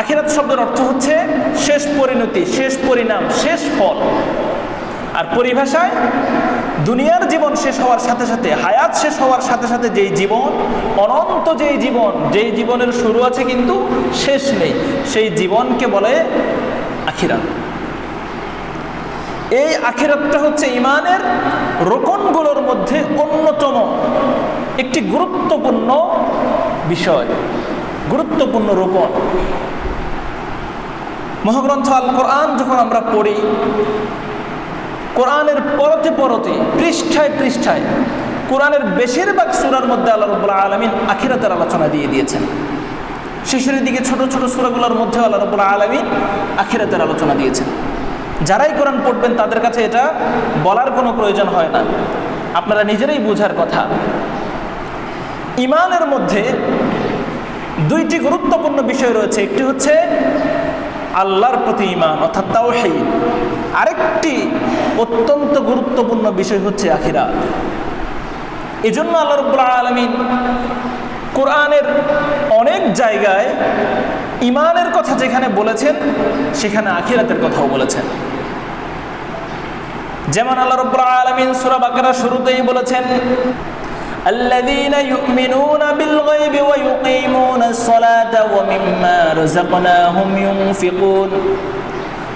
আখিরাত শব্দের অর্থ হচ্ছে শেষ পরিণতি, শেষ পরিণাম, শেষ ফল। আর পরিভাষায় দুনিয়ার জীবন শেষ হওয়ার সাথে সাথে, হায়াত শেষ হওয়ার সাথে সাথে যেই জীবন, অনন্ত যেই জীবন, যেই জীবনের শুরু আছে কিন্তু শেষ নেই, সেই জীবনকে বলে আখিরাত। এই আখিরাতটা হচ্ছে ইমানের রোকনগুলোর মধ্যে অন্যতম একটি গুরুত্বপূর্ণ বিষয়, গুরুত্বপূর্ণ রোপণ মহাগ্রন্থ আল কোরআন যখন আমরা পড়ি, কোরআনের পরতে পরতে, পৃষ্ঠায় পৃষ্ঠায়, কোরআনের বেশিরভাগ সুরার মধ্যে আল্লাহ রবুল্লাহ আলমিন আখিরাতের আলোচনা দিয়ে দিয়েছেন। শিশুরের দিকে ছোট ছোট সুরাগুলোর মধ্যে আল্লাহ রবুল্লাহ আলমিন আখিরাতের আলোচনা দিয়েছেন। যারাই কোরআন পড়বেন, তাদের কাছে এটা বলার কোনো প্রয়োজন হয় না। আপনারা নিজেরাই বোঝার কথা। ইমানের মধ্যে দুইটি গুরুত্বপূর্ণ বিষয় রয়েছে। একটি হচ্ছে আল্লাহর প্রতি ইমান অর্থাৎ তাওহীদ। আরেকটি অত্যন্ত গুরুত্বপূর্ণ বিষয় হচ্ছে আখিরা। এই জন্য আল্লাহ রব্বুল্লাহ আলমিন কোরআনের অনেক জায়গায় ইমানের কথা যেখানে বলেছেন, সেখানে আখিরাতের কথাও বলেছেন। যেমন আল্লাহ রব্বুল্লাহ আলমিন সুরা বাকারা শুরুতেই বলেছেন الذين يؤمنون بالغيب ويقيمون الصلاة ومما رزقناهم ينفقون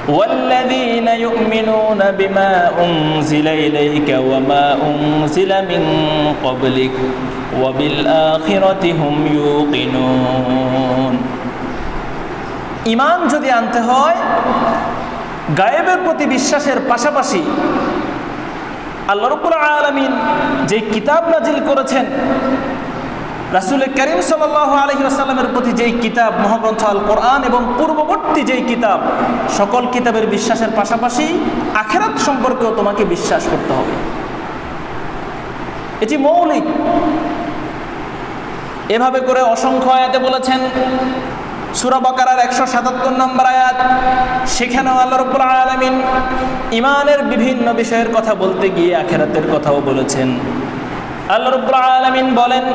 والذين يؤمنون بما أنزل إليك وما أنزل من قبلك وبالآخرة هم يوقنون ইমান যদি আনতে হয় গায়েবের প্রতি বিশ্বাসের পাশাপাশি আল্লাহ রব্বুল আলমিন যে কিতাব নাজিল করেছেন, রাসুল করিম সাল আলহি আসাল্লামের প্রতি যেই কিতাব মহাগ্রন্থ আল কোরআন এবং পূর্ববর্তী যেই কিতাব, সকল কিতাবের বিশ্বাসের পাশাপাশি আখেরাত সম্পর্কেও তোমাকে বিশ্বাস করতে হবে। এটি মৌলিক। এভাবে করে অসংখ্য আয়াতে বলেছেন সুরা বাকারার একশো সাতাত্তর নম্বর আয়াত সেখানেও আল্লাহ রব্বুল আলমিন ইমানের বিভিন্ন বিষয়ের কথা বলতে গিয়ে আখেরাতের কথাও বলেছেন আল্লাহ রব্বুল আলমিন বলেন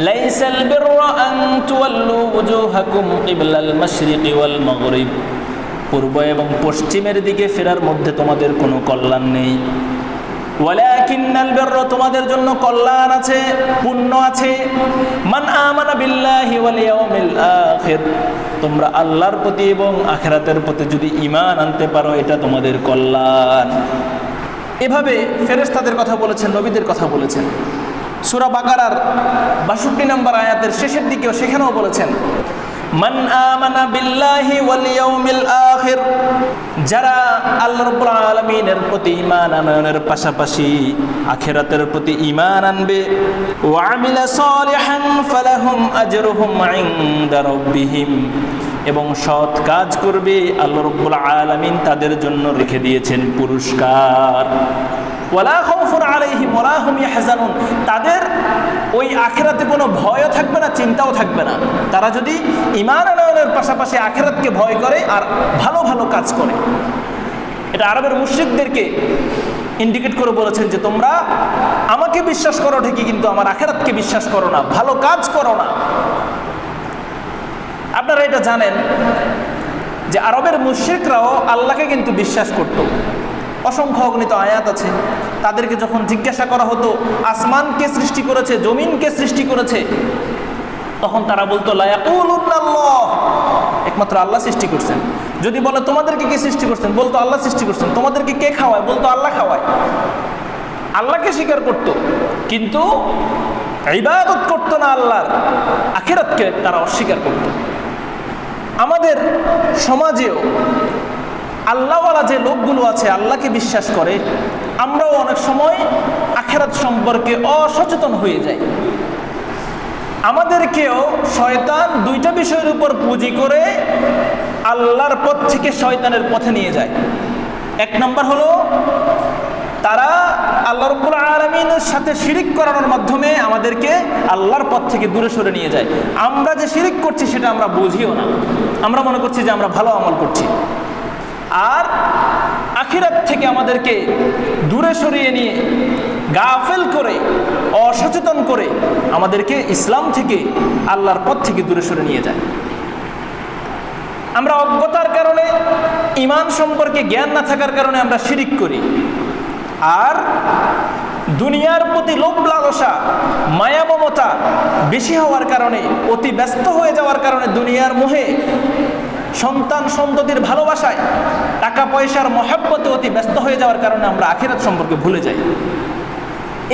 ليس البر أن تولوا وجوهكم قبل المشرق والمغرب পূর্ব এবং পশ্চিমের দিকে ফেরার মধ্যে তোমাদের কোনো কল্যাণ নেই তোমাদের জন্য কল্যাণ আছে, পুণ্য আছে। মান আমানা বিল্লাহি ওয়াল ইয়াউমিল আখির। তোমরা আল্লাহর প্রতি এবং আখিরাতের প্রতি যদি ঈমান আনতে পারো, এটা তোমাদের কল্যাণ। এভাবে ফেরেশতাদের কথা বলেছেন, নবীদের কথা বলেছেন। সূরা বাকারার 62 নম্বর আয়াতের শেষের দিকেও সেখানেও বলেছেন মান আমানা বিল্লাহি ওয়াল ইয়াউমিল আখির, যারা আল্লাহ রাব্বুল আলামিনের প্রতি ঈমান আনয়নের পাশাপাশি আখিরাতের প্রতি ঈমান আনবে, ওয়া আমিলা সালিহান ফালাহুম আজরুহুম ইনদা রাব্বিহিম, এবং সৎ কাজ করবে আল্লাহ রব্বুল আলামিন তাদের জন্য রেখে দিয়েছেন পুরস্কার। ওয়ালা খাউফুন আলাইহিম ওয়ালা হুম ইয়াহজানুন। তাদের ওই আখেরাতে কোনো ভয়ও থাকবে না, চিন্তাও থাকবে না। তারা যদি ইমান আনয়নের পাশাপাশি আখেরাতকে ভয় করে আর ভালো ভালো কাজ করে। এটা আরবের মুশ্রিকদেরকে ইন্ডিকেট করে বলেছেন যে, তোমরা আমাকে বিশ্বাস করো ঠিকই, কিন্তু আমার আখেরাতকে বিশ্বাস করো না, ভালো কাজ করো না। আপনারা এটা জানেন যে, আরবের মুশ্রিকরাও আল্লাহকে কিন্তু বিশ্বাস করত। অসংখ্য অগণিত আয়াত আছে। তাদেরকে যখন জিজ্ঞাসা করা হতো আসমানকে সৃষ্টি করেছে জমিনকে সৃষ্টি করেছে? তখন তারা বলতো একমাত্র আল্লাহ সৃষ্টি করছেন। যদি বলে, তোমাদেরকে কে সৃষ্টি করছেন? বলতো, আল্লাহ সৃষ্টি করছেন। তোমাদেরকে কে খাওয়ায়? বলতো, আল্লাহ খাওয়ায়। আল্লাহকে স্বীকার করত। কিন্তু ইবাদত করতো না আল্লাহর। আখেরাতকে তারা অস্বীকার করত। আমাদের সমাজেও আল্লাহওয়ালা যে লোকগুলো আছে, আল্লাহকে বিশ্বাস করে, আমরাও অনেক সময় আখেরাত সম্পর্কে অসচেতন হয়ে যাই। আমাদেরকেও শয়তান দুইটা বিষয়ের উপর পুঁজি করে আল্লাহর পথ থেকে শয়তানের পথে নিয়ে যায়। এক নম্বর হলো, তারা আল্লাহ রব্বুল আলমিনের সাথে শিরিক করানোর মাধ্যমে আমাদেরকে আল্লাহর পথ থেকে দূরে সরে নিয়ে যায়। আমরা যে শিরিক করছি, সেটা আমরা বুঝিও না। আমরা মনে করছি যে আমরা ভালো আমল করছি। আর আখিরাত থেকে আমাদেরকে দূরে সরিয়ে নিয়ে গাফেল করে, অসচেতন করে আমাদেরকে ইসলাম থেকে, আল্লাহর পথ থেকে দূরে সরে নিয়ে যায়। আমরা অজ্ঞতার কারণে, ইমান সম্পর্কে জ্ঞান না থাকার কারণে আমরা শিরিক করি। আর দুনিয়ার প্রতি লোভ লালসা মায়া মমতা বেশি হওয়ার কারণে, অতি ব্যস্ত হয়ে যাওয়ার কারণে দুনিয়ার মোহে সন্তান সন্ততির ভালোবাসায় টাকা পয়সার মহাব্বতে অতি ব্যস্ত হয়ে যাওয়ার কারণে আমরা আখিরাত সম্পর্কে ভুলে যাই।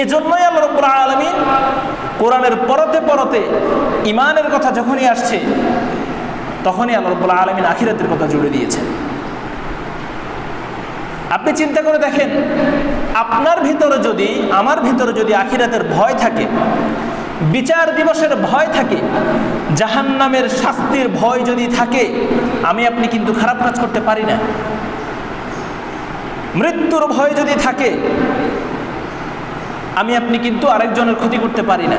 এজন্যই আল্লাহ রব্বুল আলমিন কোরআনের পরতে পরতে ইমানের কথা যখনই আসছে, তখনই আল্লাহ রব্বুল আলমিন আখিরাতের কথা জুড়ে দিয়েছে আপনি চিন্তা করে দেখেন, আপনার ভিতরে যদি, আমার ভিতরে যদি আখিরাতের ভয় থাকে বিচার দিবসের ভয় থাকে জাহান নামের শাস্তির ভয় যদি থাকে, আমি আপনি কিন্তু খারাপ কাজ করতে পারি না। মৃত্যুর ভয় যদি থাকে, আমি আপনি কিন্তু আরেকজনের ক্ষতি করতে পারি না।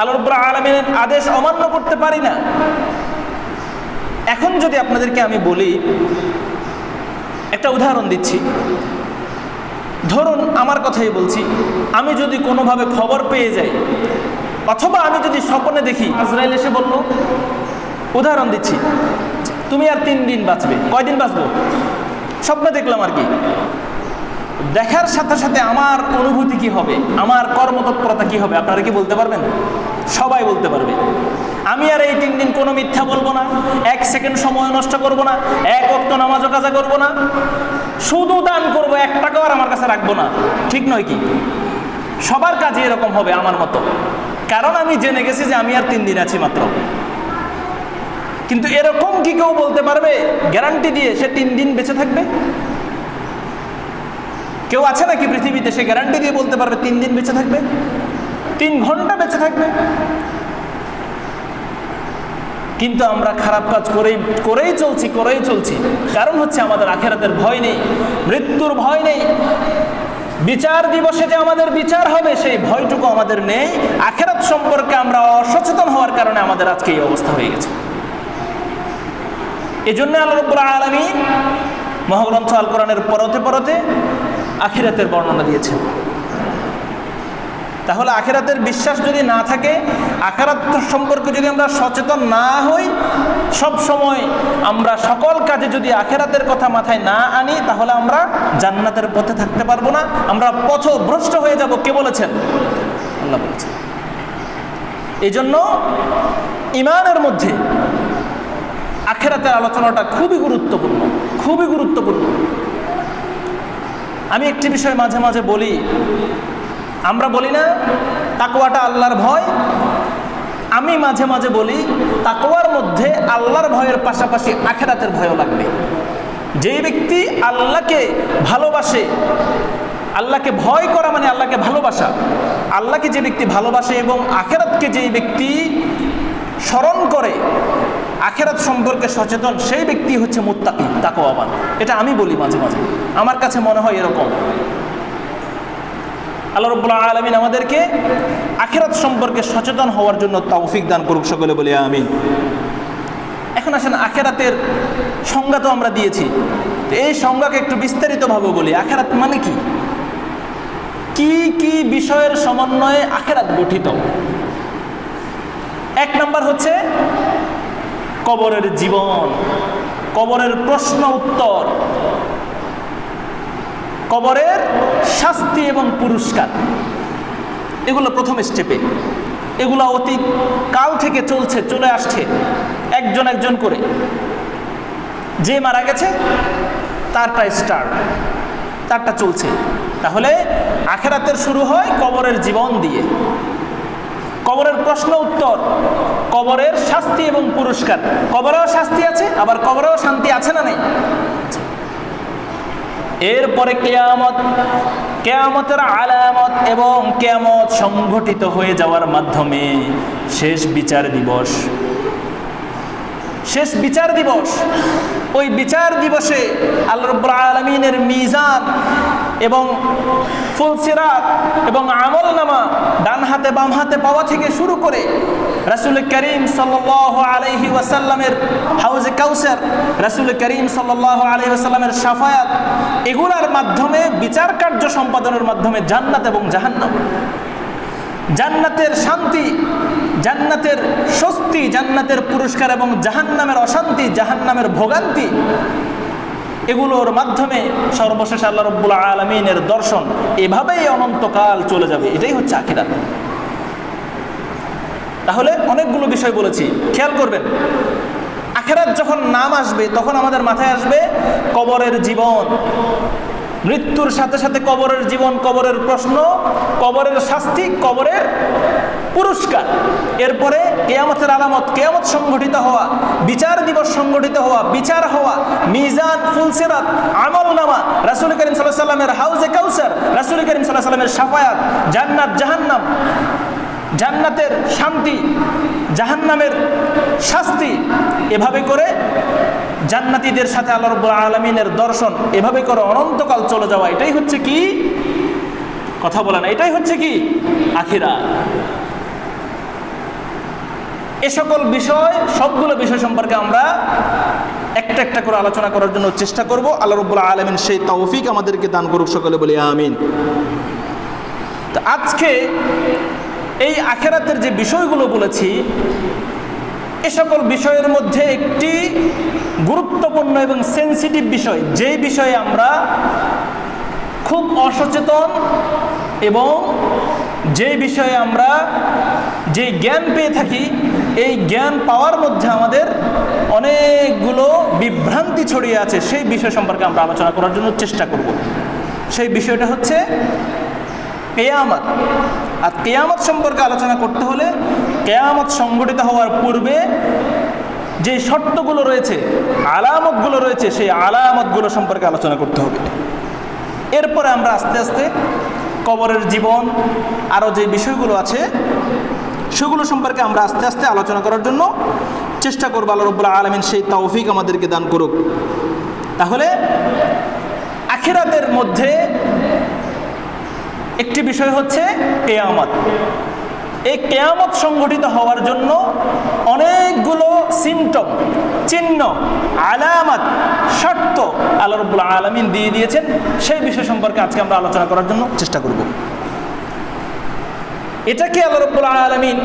আলোর আলমিনের আদেশ অমান্য করতে পারি না। এখন যদি আপনাদেরকে আমি বলি, একটা উদাহরণ দিচ্ছি। ধরুন আমার কথাই বলছি, আমি যদি কোনোভাবে খবর পেয়ে যাই, অথবা আমি যদি স্বপ্নে দেখি, আজরাইল এসে বলল, উদাহরণ দিচ্ছি, তুমি আর তিন দিন বাঁচবে, কয়দিন বাঁচবো? স্বপ্নে দেখলাম আর কি। দেখার সাথে সাথে আমার অনুভূতি কি হবে, আমার কর্মতৎপরতা কি হবে, আপনারা কি বলতে পারবেন? সবাই বলতে পারবে। আমি আর এই তিন দিন কোনো মিথ্যা বলব না, এক সেকেন্ড সময় নষ্ট করব না, এক অক্ত নামাজও কাজা করব না। শুধু দান করব, এক টাকাও আর আমার কাছে রাখব না। ঠিক নয় কি? সবার কাজে এরকম হবে আমার মতো। কারণ আমি জেনে গেছি যে আমি আর তিন দিন আছি মাত্র। কিন্তু এরকম কি কেউ বলতে পারবে? গ্যারান্টি দিয়ে সে তিন দিন বেঁচে থাকবে? কেউ আছে নাকি পৃথিবীতে সে গ্যারান্টি দিয়ে বলতে পারবে তিন দিন বেঁচে থাকবে? তিন ঘণ্টা বেঁচে থাকবে? কিন্তু আমরা খারাপ কাজ করেই করেই চলছি করেই চলছি। কারণ হচ্ছে আমাদের আখেরাতের ভয় নেই, মৃত্যুর ভয় নেই। বিচার দিবসে যে আমাদের বিচার হবে, সেই ভয়টুকু আমাদের নেই। আখেরাত সম্পর্কে আমরা অসচেতন হওয়ার কারণে আমাদের আজকে এই অবস্থা হয়ে গেছে। এই জন্য আল্লাহ রব্বুল আলমী মহাগ্রন্থ আল কোরআনের পরতে পরতে আখিরাতের বর্ণনা দিয়েছেন। তাহলে আখেরাতের বিশ্বাস যদি না থাকে, আখেরাত সম্পর্কে যদি আমরা সচেতন না হই, সব সময় আমরা সকল কাজে যদি আখেরাতের কথা মাথায় না আনি, তাহলে আমরা জান্নাতের পথে থাকতে পারব না। আমরা পথ ভ্রষ্ট হয়ে যাব। কে বলেছেন? আল্লাহ বলেছেন। এই জন্য ইমানের মধ্যে আখেরাতের আলোচনাটা খুবই গুরুত্বপূর্ণ খুবই গুরুত্বপূর্ণ। আমি একটি বিষয় মাঝে মাঝে বলি আমরা বলি না তাকুয়াটা আল্লাহর ভয়। আমি মাঝে মাঝে বলি তাকোয়ার মধ্যে আল্লাহর ভয়ের পাশাপাশি আখেরাতের ভয়ও লাগবে। যেই ব্যক্তি আল্লাহকে ভালোবাসে, আল্লাহকে ভয় করা মানে আল্লাহকে ভালোবাসা। আল্লাহকে যে ব্যক্তি ভালোবাসে এবং আখেরাতকে যেই ব্যক্তি স্মরণ করে, আখেরাত সম্পর্কে সচেতন, সেই ব্যক্তি হচ্ছে মুত্তাকি তাকোয়াবান এটা আমি বলি মাঝে মাঝে। আমার কাছে মনে হয় এরকম। আল্লাহ রব্বুল্লাহ আলমিন আমাদেরকে আখেরাত সম্পর্কে সচেতন হওয়ার জন্য তৌফিক দান করুক সকলে বলে আমিন। এখন আসেন, আখেরাতের সংজ্ঞা তো আমরা দিয়েছি। তো এই সংজ্ঞাকে একটু বিস্তারিতভাবে বলি। আখেরাত মানে কি? কি কি বিষয়ের সমন্বয়ে আখেরাত গঠিত? এক নম্বর হচ্ছে কবরের জীবন, কবরের প্রশ্ন উত্তর। কবরের শাস্তি এবং পুরস্কার। এগুলো প্রথম স্টেপে এগুলো অতি কাল থেকে চলছে, চলে আসছে, একজন একজন করে। যে মারা গেছে, তারটা স্টার্ট তারটা চলছে। তাহলে আখেরাতের শুরু হয় কবরের জীবন দিয়ে। কবরের প্রশ্ন উত্তর, কবরের শাস্তি এবং পুরস্কার। কবরেও শাস্তি আছে, আবার কবরেও শান্তি আছে না নেই? এরপরে কেয়ামত, কেয়ামতের আলামত এবং কেয়ামত সংঘটিত হয়ে যাওয়ার মাধ্যমে শেষ বিচার দিবস। শেষ বিচার দিবস। ওই বিচার দিবসে আল্লাহ আলমিনের মিজান এবং ফুলসিরাত এবং আমল নামা ডান হাতে, বাম হাতে পাওয়া থেকে শুরু করে রাসুল করিম সাল্লাহ আলহি ওয়াসাল্লামের হাউজে কাউসার, রাসুল করিম সাল্লাহ আলহি ওয়াসাল্লামের সাফায়াত এগুলার মাধ্যমে বিচার কার্য সম্পাদনের মাধ্যমে জান্নাত এবং জাহান্নাম। জান্নাতের শান্তি, জান্নাতের স্বস্তি, জান্নাতের পুরস্কার এবং জাহান্নামের অশান্তি, জাহান্নামের ভোগান্তি এগুলোর মাধ্যমে সর্বশেষ আল্লাহ রব্বুল আলমিনের দর্শন এভাবেই অনন্তকাল চলে যাবে, এটাই হচ্ছে আখিরাত তাহলে অনেকগুলো বিষয় বলেছি, খেয়াল করবেন। আখেরাত যখন নাম আসবে, তখন আমাদের মাথায় আসবে কবরের জীবন। মৃত্যুর সাথে সাথে কবরের জীবন, কবরের প্রশ্ন, কবরের শাস্তি, কবরের পুরস্কার। এরপরে কেয়ামতের আলামত, কেয়ামত সংগঠিত হওয়া, বিচার দিবস সংগঠিত হওয়া, বিচার হওয়া, মিজান, ফুলসেরাত আমল নামা রাসুল করিম সাল্লাহ সাল্লামের হাউজে কাউসার, রাসুল করিম সাল্লাহ সাল্লামের সাফায়াত জান্নাত, জাহান্নাম। জান্নাতের শান্তি, জাহান্নামের শাস্তি এভাবে করে জান্নাতীদের সাথে আল্লাহ রব্বুল আলমিনের দর্শন এভাবে করে অনন্তকাল চলে যাওয়া, এটাই হচ্ছে কি? কথা বলে না, এটাই হচ্ছে কি? আখিরা। এ সকল বিষয়, সবগুলো বিষয় সম্পর্কে আমরা একটা একটা করে আলোচনা করার জন্য চেষ্টা করব। আল্লাহ রব্বুল আলমিন সেই তৌফিক আমাদেরকে দান করুক, সকলে বলি আমিন। তো আজকে এই আখেরাতের যে বিষয়গুলো বলেছি, এ সকল বিষয়ের মধ্যে একটি গুরুত্বপূর্ণ এবং সেন্সিটিভ বিষয় যেই বিষয়ে আমরা খুব অসচেতন এবং যে বিষয়ে আমরা যে জ্ঞান পেয়ে থাকি, এই জ্ঞান পাওয়ার মধ্যে আমাদের অনেকগুলো বিভ্রান্তি ছড়িয়ে আছে, সেই বিষয় সম্পর্কে আমরা আলোচনা করার জন্য চেষ্টা করব। সেই বিষয়টা হচ্ছে কেয়ামত আর কেয়ামত সম্পর্কে আলোচনা করতে হলে কেয়ামত সংগঠিত হওয়ার পূর্বে যে শর্তগুলো রয়েছে, আলামতগুলো রয়েছে, সেই আলামতগুলো সম্পর্কে আলোচনা করতে হবে। এরপরে আমরা আস্তে আস্তে কবরের জীবন আরও যে বিষয়গুলো আছে, সেগুলো সম্পর্কে আমরা আস্তে আস্তে আলোচনা করার জন্য চেষ্টা করব আল্লাহ রব্বুল্লাহ আলমিন সেই তৌফিক আমাদেরকে দান করুক। তাহলে আখেরাতের মধ্যে একটি বিষয় হচ্ছে কেয়ামত। এই কেয়ামত সংগঠিত হওয়ার জন্য অনেকগুলো সিমটম চিহ্ন, আলামত, শর্ত আল্লাহ আলমিন দিয়ে দিয়েছেন। সেই বিষয় সম্পর্কে আজকে আমরা আলোচনা করার জন্য চেষ্টা করব। এটাকে আল্লাহ আলমিন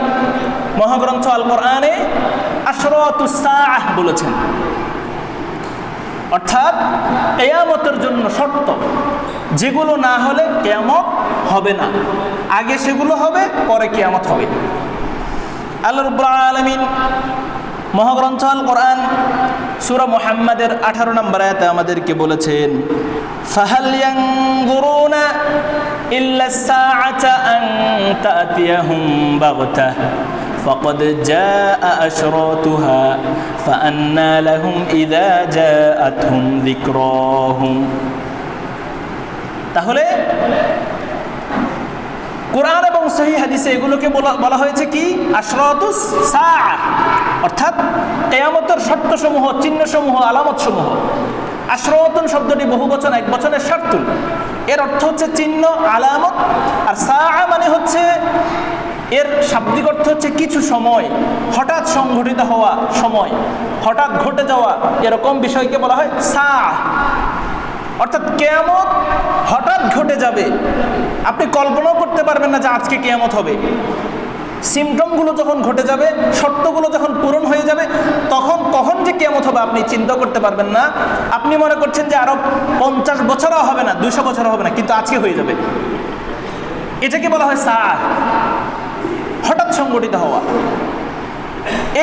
মহাগ্রন্থ আল কোরআনে আশরতুসাহ বলেছেন? অর্থাৎ কেয়ামতের জন্য শর্ত। যেগুলো না হলে কেয়ামত হবে না আগে সেগুলো হবে পরে কেয়ামত হবে আল্লাহ রব্বুল আলমিন মহাগ্রন্থ আল কোরআন সুরা মোহাম্মদের আঠারো নম্বর আয়াতে আমাদেরকে বলেছেন ফাহাল ইয়ানজুরুনা ইল্লা সাআতা আন তাতিয়াহুম বাগতাহ فقد جاء أشراطها فأنى لهم إذا جاءتهم ذكراهم তাহলে কোরআন এবং সহি হাদিসে এগুলোকে বলা হয়েছে কি? আশরাতুস সাআ। অর্থাৎ কেয়ামতের শর্তসমূহ, চিহ্নসমূহ, আলামতসমূহ। আশ্রয়তন শব্দটি বহু বচন, এক বচনের শর্তুল এর অর্থ হচ্ছে চিহ্ন, আলামত। আর সা মানে হচ্ছে এর শাব্দিক অর্থ হচ্ছে কিছু সময়, হঠাৎ সংঘটিত হওয়া সময়, হঠাৎ ঘটে যাওয়া, এরকম বিষয়কে বলা হয় সা অর্থাৎ কেয়ামত যাবে। আপনি কল্পনাও করতে পারবেন না যে আজকে কেয়ামত হবে। সিমটমগুলো যখন ঘটে যাবে, শর্তগুলো যখন পূরণ হয়ে যাবে, তখন কখন যে কেমত হবে আপনি চিন্তা করতে পারবেন না। আপনি মনে করছেন যে আরও পঞ্চাশ বছরও হবে না, দুইশো বছরও হবে না, কিন্তু আজকে হয়ে যাবে। এটাকে বলা হয় সার। হঠাৎ সংগঠিত হওয়া।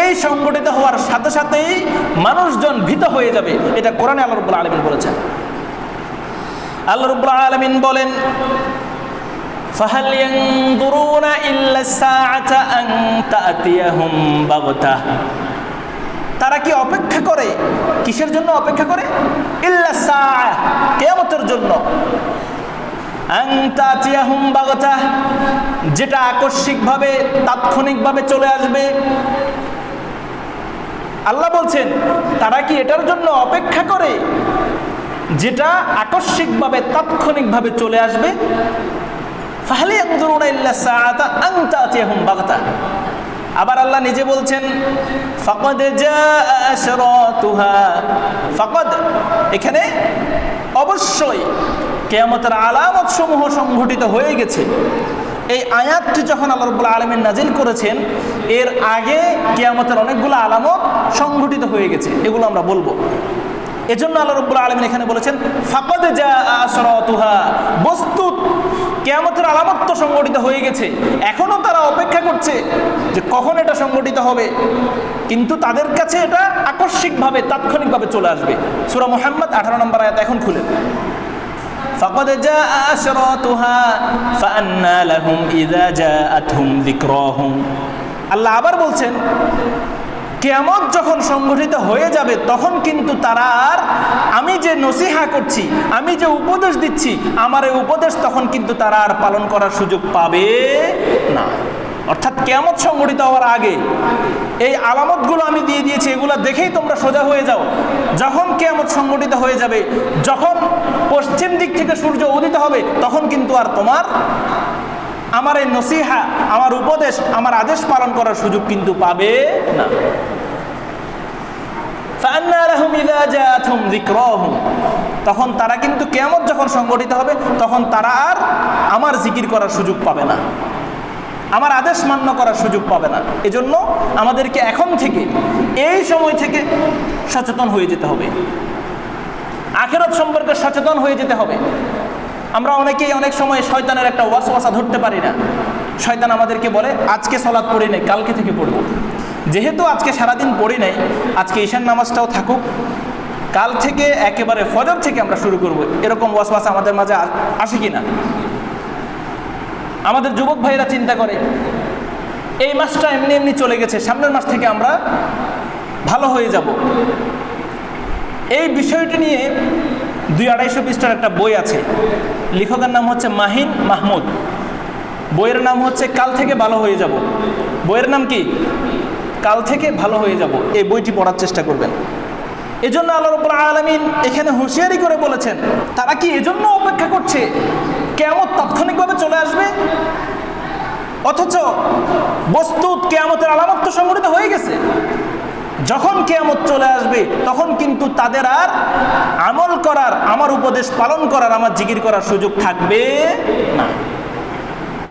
এই সংগঠিত হওয়ার সাথে সাথেই মানুষজন ভীত হয়ে যাবে। এটা কোরআনে আল্লাহ রব্বুল আলমিন বলেছেন। আল্লাহ রব্বুল আলমিন বলেন فهل ينظرون إلا الساعة أن تأتيهم بغتة তারা কি অপেক্ষা করে কিসের জন্য অপেক্ষা করে ইল্লা সাআ কিয়ামতের জন্য আন তাতিয়াহুম বাগতা যেটা আকস্মিকভাবে তাৎক্ষণিকভাবে চলে আসবে আল্লাহ বলছেন তারা কি এটার জন্য অপেক্ষা করে যেটা আকস্মিকভাবে, তাৎক্ষণিকভাবে চলে আসবে। আবার আল্লাহ নিজে বলছেন এখানে অবশ্যই কেয়ামতের আলামত সমূহ সংঘটিত হয়ে গেছে। এই আয়াতটি যখন আল্লাহ রব্বুল আলমিন নাজিল করেছেন, এর আগে কেয়ামতের অনেকগুলো আলামত সংঘটিত হয়ে গেছে। এগুলো আমরা বলব। এজন্য আল্লাহ রব্বুল আলমিন এখানে বলেছেন ফাকদ যা আসরতুহা বস্তুত কেয়ামতের আলামত তো সংগঠিত হয়ে গেছে এখনও তারা অপেক্ষা করছে যে কখন এটা সংগঠিত হবে কিন্তু তাদের কাছে এটা আকস্মিকভাবে তাৎক্ষণিকভাবে চলে আসবে সুরা মোহাম্মদ আঠারো নম্বর আয়াত এখন খুলে فقد جاء أشراطها فأنى لهم إذا جاءتهم ذكراهم আল্লাহ আবার বলছেন কেয়ামত যখন সংগঠিত হয়ে যাবে, তখন কিন্তু তারা আর আমি যে নসিহা করছি, আমি যে উপদেশ দিচ্ছি, আমার এই উপদেশ তখন কিন্তু তারা আর পালন করার সুযোগ পাবে না। অর্থাৎ কেয়ামত সংগঠিত হওয়ার আগে এই আলামতগুলো আমি দিয়ে দিয়েছি, এগুলো দেখেই তোমরা সোজা হয়ে যাও। যখন কেয়ামত সংগঠিত হয়ে যাবে, যখন পশ্চিম দিক থেকে সূর্য উদিত হবে, তখন কিন্তু আর তোমার আমার এই নসিহা, আমার উপদেশ, আমার আদেশ পালন করার সুযোগ কিন্তু পাবে না। তখন তারা কিন্তু কেমন যখন সংগঠিত হবে, তখন তারা আর আমার জিকির করার সুযোগ পাবে না। আমার আদেশ মান্য করার সুযোগ পাবে না। এজন্য আমাদেরকে এখন থেকে, এই সময় থেকে সচেতন হয়ে যেতে হবে। আখেরত সম্পর্কে সচেতন হয়ে যেতে হবে। আমরা অনেকেই অনেক সময় শয়তানের একটা ওয়াসওয়াসা ধরতে পারি না। শয়তান আমাদেরকে বলে, আজকে সলাৎ পড়ি নাই, কালকে থেকে পড়ব। যেহেতু আজকে সারাদিন পড়ি নাই, আজকে ঈশান নামাজটাও থাকুক, কাল থেকে একেবারে ফজর থেকে আমরা শুরু করব। এরকম ওয়াসওয়াসা আমাদের মাঝে আসে কি না আমাদের যুবক ভাইরা চিন্তা করে, এই মাসটা এমনি এমনি চলে গেছে, সামনের মাস থেকে আমরা ভালো হয়ে যাব। এই বিষয়টি নিয়ে দুই আড়াইশো পৃষ্ঠার একটা বই আছে। লেখকের নাম হচ্ছে মাহিন মাহমুদ। বইয়ের নাম হচ্ছে কাল থেকে ভালো হয়ে যাব। বইয়ের নাম কি? কাল থেকে ভালো হয়ে যাব। এই বইটি পড়ার চেষ্টা করবেন। এজন্য আল্লাহ রব্বুল আলমিন এখানে হুঁশিয়ারি করে বলেছেন, তারা কি এজন্য অপেক্ষা করছে? কেমন তাৎক্ষণিকভাবে চলে আসবে? অথচ বস্তুত কেয়ামতের আলামত তো সংগঠিত হয়ে গেছে। যখন কেয়ামত চলে আসবে, তখন কিন্তু তাদের আর আমল করার, আমার উপদেশ পালন করার, আমার জিকির করার সুযোগ থাকবে না।